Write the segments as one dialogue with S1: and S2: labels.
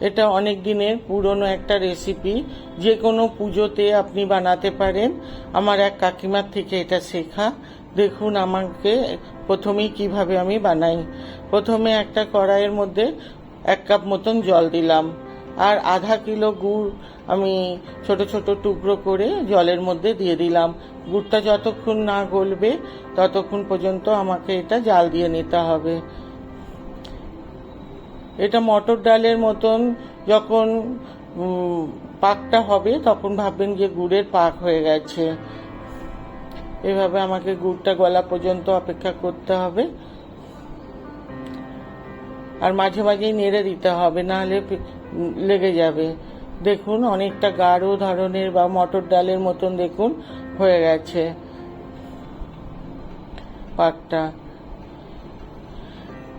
S1: এটা অনেক দিনের পুরনো একটা রেসিপি যে কোনো পুজোতে আপনি বানাতে পারেন। আমার এক কাকিমার থেকে এটা শেখা। দেখুন আমাকে প্রথমেই কীভাবে আমি বানাই। প্রথমে একটা কড়াইয়ের মধ্যে এক কাপ মতন জল দিলাম। আর আধা কিলো গুড় আমি ছোট ছোট টুকরো করে জলের মধ্যে দিয়ে দিলাম। গুড়টা যতক্ষণ না গলবে, ততক্ষণ পর্যন্ত আমাকে এটা জাল দিয়ে নিতে হবে। এটা মটর ডালের মতন যখন পাকটা হবে, তখন ভাববেন যে গুড়ের পাক হয়ে গেছে। এভাবে আমাকে গুড়টা গলা পর্যন্ত অপেক্ষা করতে হবে। আর মাঝে মাঝেই নেড়ে দিতে হবে, নাহলে লেগে যাবে। দেখুন, অনেকটা গাঢ় ধরনের বা মটর ডালের মতন দেখুন, হয়ে গেছে। পাকটা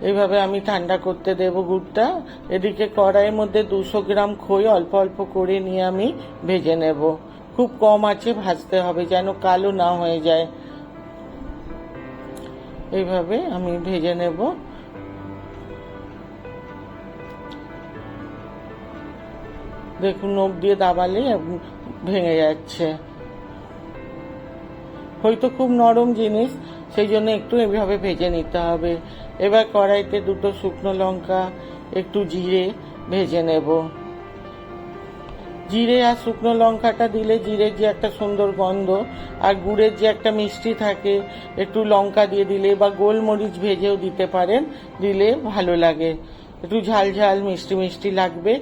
S1: এইভাবে আমি ঠান্ডা করতে দেব গুড়টা। এদিকে কড়াইয়ের মধ্যে দুশো গ্রাম খই অল্প অল্প করে নিয়ে আমি ভেজে নেব। খুব কম আছে, ভাজতে হবে যেন কালো না হয়ে যায়। এইভাবে আমি ভেজে নেব। দেখুন, নখ দিয়ে দাবালে ভেঙে যাচ্ছে। হয়তো খুব নরম জিনিস সেই জন্য একটু এভাবে ভেজে নিতে হবে। এবার কড়াইতে দুটো শুকনো লঙ্কা, একটু জিরে ভেজে নেব। জিরে আর শুকনো লঙ্কাটা দিলে জিরের যে একটা সুন্দর গন্ধ আর গুড়ের যে একটা মিষ্টি থাকে, একটু লঙ্কা দিয়ে দিলে বা গোলমরিচ ভেজেও দিতে পারেন, দিলে ভালো লাগে। একটু ঝাল ঝাল, মিষ্টি মিষ্টি লাগবে,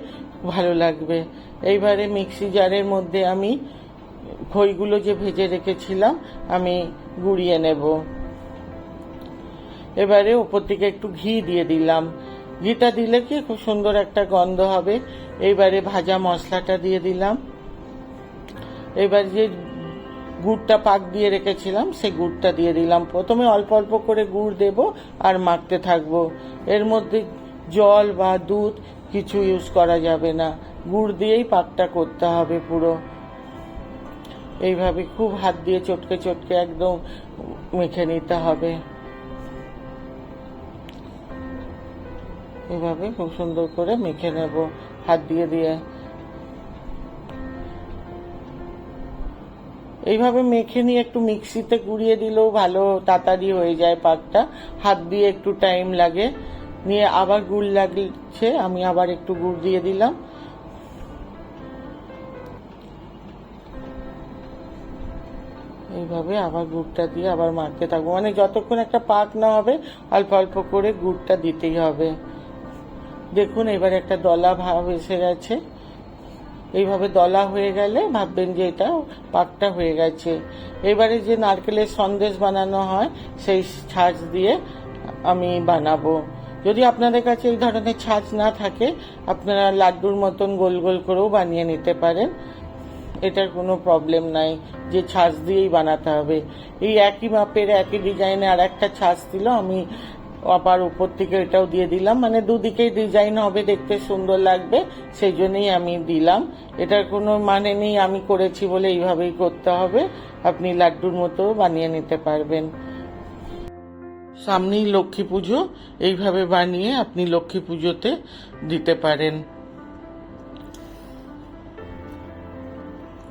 S1: ভালো লাগবে। এইবারে মিক্সি জারের মধ্যে আমি খইগুলো যে ভেজে রেখেছিলাম, আমি গুঁড়িয়ে নেব। এবারে ওপর থেকে একটু ঘি দিয়ে দিলাম। ঘিটা দিলে কি খুব সুন্দর একটা গন্ধ হবে। এইবারে ভাজা মশলাটা দিয়ে দিলাম। এবার যে গুড়টা পাক দিয়ে রেখেছিলাম, সেই গুড়টা দিয়ে দিলাম। প্রথমে অল্প অল্প করে গুড় দেব আর মাখতে থাকব। এর মধ্যে জল বা দুধ কিছু ইউজ করা যাবে না। গুড় দিয়েই পাকটা করতে হবে পুরো। এইভাবে খুব হাত দিয়ে চটকে চটকে একদম মেখে নিতে হবে। এভাবে খুব সুন্দর করে মেখে নেব। হাত দিয়ে দিয়ে। এইভাবে মেখে নিয়ে একটু মিক্সিতে গুঁড়িয়ে দিলেও ভালো, তাড়াতাড়ি হয়ে যায় পাকটা। হাত দিয়ে একটু টাইম লাগে। নিয়ে আবার গুড় লাগছে, আমি আবার একটু গুড় দিয়ে দিলাম। এইভাবে আবার গুড়টা দিয়ে আবার মাখতে থাকব। মানে যতক্ষণ একটা পাক না হবে, অল্প অল্প করে গুড়টা দিতেই হবে। দেখুন, এবার একটা দলা ভাব এসে গেছে। এইভাবে দলা হয়ে গেলে ভাববেন যে এটা পাকটা হয়ে গেছে। এবারে যে নারকেলের সন্দেশ বানানো হয়, সেই ছাঁচ দিয়ে আমি বানাবো। যদি আপনাদের কাছে এই ধরনের ছাঁচ না থাকে, আপনারা লাড্ডুর মতন গোল গোল করেও বানিয়ে নিতে পারেন। এটার কোনো প্রবলেম নাই, যে ছাঁচ দিয়েই বানাতে হবে। এই একই মাপের, একই ডিজাইনে আর একটা ছাঁচ দিল, আমি আবার উপর থেকে এটাও দিয়ে দিলাম। মানে দুদিকেই ডিজাইন হবে, দেখতে সুন্দর লাগবে সেই জন্যই আমি দিলাম। এটার কোনো মানে নেই, আমি করেছি বলে এইভাবেই করতে হবে। আপনি লাড্ডুর মতো বানিয়ে নিতে পারবেন। সামনেই লক্ষ্মী পুজো, এইভাবে বানিয়ে আপনি লক্ষ্মী পুজোতে দিতে পারেন।